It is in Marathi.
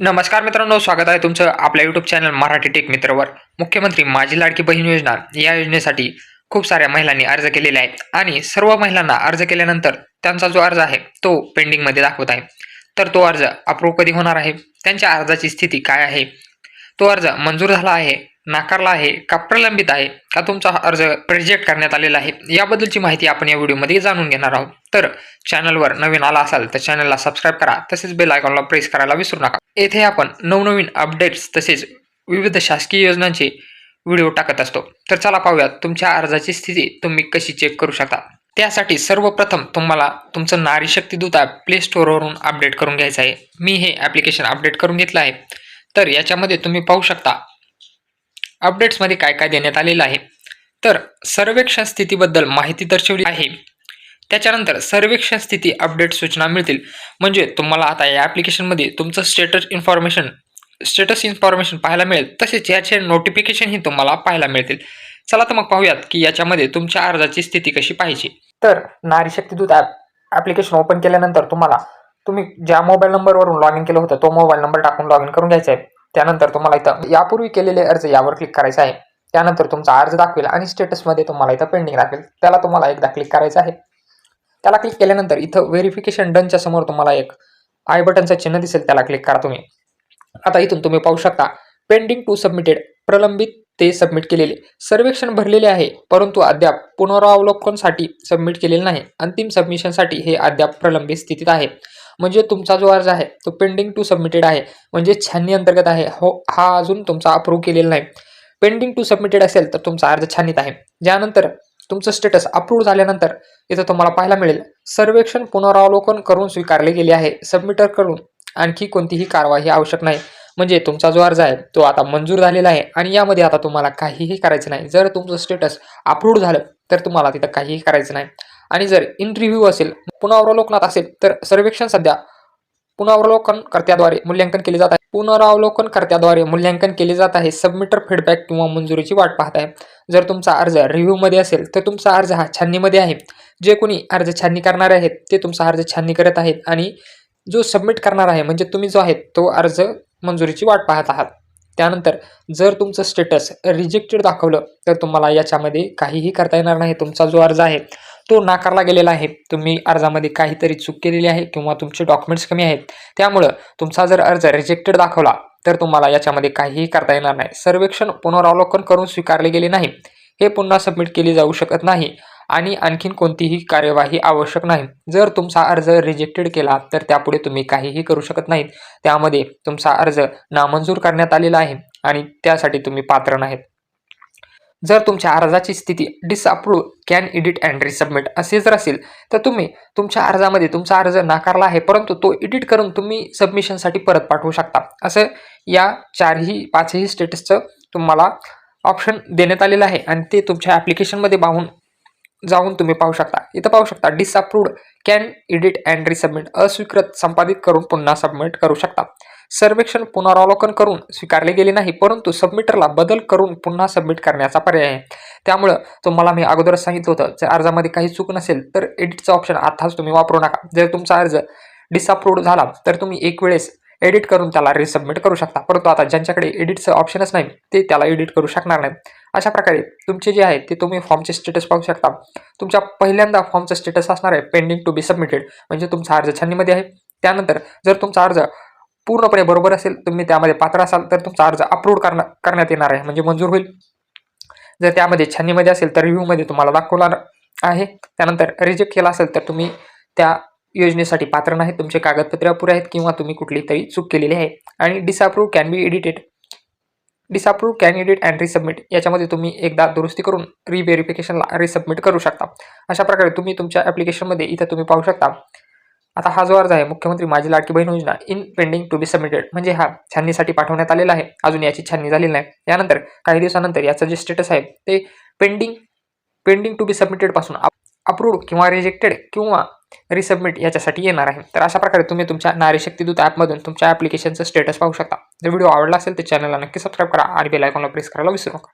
नमस्कार मित्रांनो स्वागत आहे तुमचं आपल्या यूट्यूब चॅनल मराठी टेक मित्रवर. मुख्यमंत्री माझी लाडकी बहीण योजना या योजनेसाठी खूप साऱ्या महिलांनी अर्ज केलेले आहेत आणि सर्व महिलांना अर्ज केल्यानंतर त्यांचा जो अर्ज आहे तो पेंडिंगमध्ये दाखवत आहे. तर तो अर्ज अप्रूव्ह कधी होणार आहे? त्यांच्या अर्जाची स्थिती काय आहे? तो अर्ज मंजूर झाला आहे नाकारला आहे का प्रलंबित आहे का तुमचा अर्ज रिजेक्ट करण्यात आलेला आहे याबद्दलची माहिती आपण या व्हिडिओमध्ये जाणून घेणार आहोत. तर चॅनलवर नवीन आला असाल तर चॅनलला सबस्क्राईब करा तसेच बेल आयकॉनला प्रेस करायला विसरू नका. येथे आपण नवनवीन अपडेट्स तसेच विविध शासकीय योजनांचे व्हिडिओ टाकत असतो. तर चला पाहूयात तुमच्या अर्जाची स्थिती तुम्ही कशी चेक करू शकता? त्यासाठी सर्वप्रथम तुम्हाला तुमचं नारी शक्ती दूत ॲप प्ले स्टोअरवरून अपडेट करून घ्यायचं आहे. मी हे ॲप्लिकेशन अपडेट करून घेतलं आहे. तर याच्यामध्ये तुम्ही पाहू शकता अपडेट्समध्ये काय काय देण्यात आलेलं आहे. तर सर्वेक्षण स्थितीबद्दल माहिती दर्शवली आहे. त्याच्यानंतर सर्वेक्षण स्थिती अपडेट सूचना मिळतील. म्हणजे तुम्हाला आता या ॲप्लिकेशनमध्ये तुमचं स्टेटस इन्फॉर्मेशन स्टेटस इन्फॉर्मेशन पाहायला मिळेल. तसेच याचे नोटिफिकेशनही तुम्हाला पाहायला मिळतील. चला तर मग पाहूयात की याच्यामध्ये तुमच्या अर्जाची स्थिती कशी पाहिजे तर नारी शक्तीदूत ॲप ॲप्लिकेशन ओपन केल्यानंतर तुम्हाला तुम्ही ज्या मोबाईल नंबरवरून लॉग इन केलं होतं तो मोबाईल नंबर टाकून लॉग इन करून घ्यायचा आहे. त्यानंतर तुम्हाला इथं यापूर्वी केलेले अर्ज यावर क्लिक करायचा आहे. त्यानंतर तुमचा अर्ज दाखवेल आणि स्टेटसमध्ये तुम्हाला इथं पेंडिंग दाखवेल त्याला तुम्हाला एकदा क्लिक करायचं आहे. त्याला क्लिक केल्यानंतर इथं व्हेरिफिकेशन डनच्या समोर तुम्हाला एक आय बटनचं चिन्ह दिसेल त्याला क्लिक करा तुम्ही. आता इथून तुम्ही पाहू शकता पेंडिंग टू सबमिटेड प्रलंबित ते सबमिट केलेले. सर्वेक्षण भरलेले आहे परंतु अद्याप पुनरावलोकनसाठी सबमिट केलेले नाही. अंतिम सबमिशनसाठी हे अद्याप प्रलंबित स्थितीत आहे. म्हणजे तुमचा जो अर्ज आहे तो पेंडिंग टू सबमिटेड आहे. म्हणजे छाननी अंतर्गत आहे. हो हा अजून तुमचा अप्रूव्ह केलेला नाही. पेंडिंग टू सबमिटेड असेल तर तुमचा अर्ज छानीत आहे. ज्यानंतर तुमचं स्टेटस अप्रूव्ह झाल्यानंतर इथं तुम्हाला पाहायला मिळेल. सर्वेक्षण पुनरावलोकन करून स्वीकारले गेले आहे. सबमिटर करून आणखी कोणतीही कारवाई आवश्यक नाही. म्हणजे तुमचा जो अर्ज आहे तो आता मंजूर झालेला आहे आणि यामध्ये आता तुम्हाला काहीही करायचं नाही. जर तुमचं स्टेटस अप्रूव्ह झालं तर तुम्हाला तिथं काहीही करायचं नाही. आणि जर इंटरव्ह्यू असेल पुनरावलोकनात असेल तर सर्वेक्षण सध्या पुनरावलोकन कर्त्याद्वारे मूल्यांकन केले जात आहे. पुनरावलोकन कर्त्याद्वारे मूल्यांकन केले जात आहे. सबमिटर फीडबॅक किंवा मंजुरीची वाट पाहत आहे. जर तुमचा अर्ज रिव्ह्यूमध्ये असेल तर तुमचा अर्ज हा छाननीमध्ये आहे. जे कोणी अर्ज छाननी करणारे आहेत ते तुमचा अर्ज छाननी करत आहेत आणि जो सबमिट करणार आहे म्हणजे तुम्ही जो आहे तो अर्ज मंजुरीची वाट पाहत आहात. त्यानंतर जर तुमचं स्टेटस रिजेक्टेड दाखवलं तर तुम्हाला याच्यामध्ये काहीही करता येणार नाही. तुमचा जो अर्ज आहे तो नाकारला गेलेला आहे. तुम्ही अर्जामध्ये काहीतरी चूक केलेली आहे किंवा तुमचे डॉक्युमेंट्स कमी आहेत. त्यामुळं तुमचा जर अर्ज रिजेक्टेड दाखवला तर तुम्हाला याच्यामध्ये काहीही करता येणार नाही. सर्वेक्षण पुनरावलोकन करून स्वीकारले गेले नाही. हे पुन्हा सबमिट केले जाऊ शकत नाही आणि आणखीन कोणतीही कार्यवाही आवश्यक नाही. जर तुमचा अर्ज रिजेक्टेड केला तर त्यापुढे तुम्ही काहीही करू शकत नाहीत. त्यामध्ये तुमचा अर्ज नामंजूर करण्यात आलेला आहे आणि त्यासाठी तुम्ही पात्र नाहीत. जर तुमच्या अर्जाची स्थिती disapprove can edit and resubmit असे जर असेल तर तुम्ही तुमच्या अर्जामध्ये तुमचा अर्ज नाकारला आहे परंतु तो एडिट करून तुम्ही सबमिशनसाठी परत पाठवू शकता. असं या चारही पाचही स्टेटसचं तुम्हाला ऑप्शन देण्यात आलेलं आहे आणि ते तुमच्या ॲप्लिकेशनमध्ये पाहून जाऊन तुम्ही पाहू शकता. इथं पाहू शकता disapproved can edit and resubmit अस्वीकृत संपादित करून पुन्हा सबमिट करू शकता. सर्वेक्षण पुनरावलोकन करून स्वीकारले गेले नाही परंतु सबमिटरला बदल करून पुन्हा सबमिट करण्याचा पर्याय आहे. त्यामुळं तुम्हाला मी अगोदरच सांगितलं होतं जर अर्जामध्ये काही चूक नसेल तर एडिटचा ऑप्शन आताच तुम्ही वापरू नका. जर तुमचा अर्ज डिसअप्रूव्ड झाला तर तुम्ही एक वेळेस एडिट करून त्याला रिसबमिट करू शकता. परंतु आता ज्यांच्याकडे एडिटचं ऑप्शनच नाही ते त्याला एडिट करू शकणार नाही अशा प्रकारे तुमचे जे आहे ते तुम्ही फॉर्मचे स्टेटस पाहू शकता. तुमच्या पहिल्यांदा फॉर्मचं स्टेटस असणार आहे पेंडिंग टू बी सबमिटेड म्हणजे तुमचा अर्ज छाननीमध्ये आहे. त्यानंतर जर तुमचा अर्ज पूर्णपणे बरोबर असेल तुम्ही त्यामध्ये पात्र असाल तर तुमचा अर्ज अप्रूव्ह करण्या करण्यात येणार आहे. म्हणजे मंजूर होईल. जर त्यामध्ये छाननीमध्ये असेल तर रिव्ह्यूमध्ये तुम्हाला दाखवणार आहे. त्यानंतर रिजेक्ट केला असेल तर तुम्ही त्या योजनेसाठी पात्र नाही. तुमचे कागदपत्रे अपुरे आहेत किंवा तुम्ही कुठली तरी चूक केलेली आहे. आणि disapprove can be edited disapprove can edit and resubmit याच्यामध्ये तुम्ही एकदा दुरुस्ती करून रिव्हेरिफिकेशनला रिसबमिट करू शकता. अशा प्रकारे तुम्ही तुमच्या ॲप्लिकेशनमध्ये इथं तुम्ही पाहू शकता. आता हा जो अर्ज आहे मुख्यमंत्री Majhi Ladki Bahin Yojana in pending to be submitted म्हणजे हा छाननीसाठी पाठवण्यात आलेला आहे. अजून याची छाननी झालेली नाही. यानंतर काही दिवसानंतर याचं जे स्टेटस आहे ते पेंडिंग पेंडिंग टू बी सबमिटेडपासून अप्रूव्ड किंवा रिजेक्टेड किंवा रिसबमिट याच्यासाठी येणार आहे. तर अशा प्रकारे तुम्ही तुमच्या नारी शक्तीदूत ॲपमधून तुमच्या ॲप्लिकेशनचं स्टेटस पाहू शकता. जर व्हिडिओ आवडला असेल तर चॅनलला नक्की सबस्क्राईब करा आणि बेल आयकॉनला प्रेस करायला विसरू नका.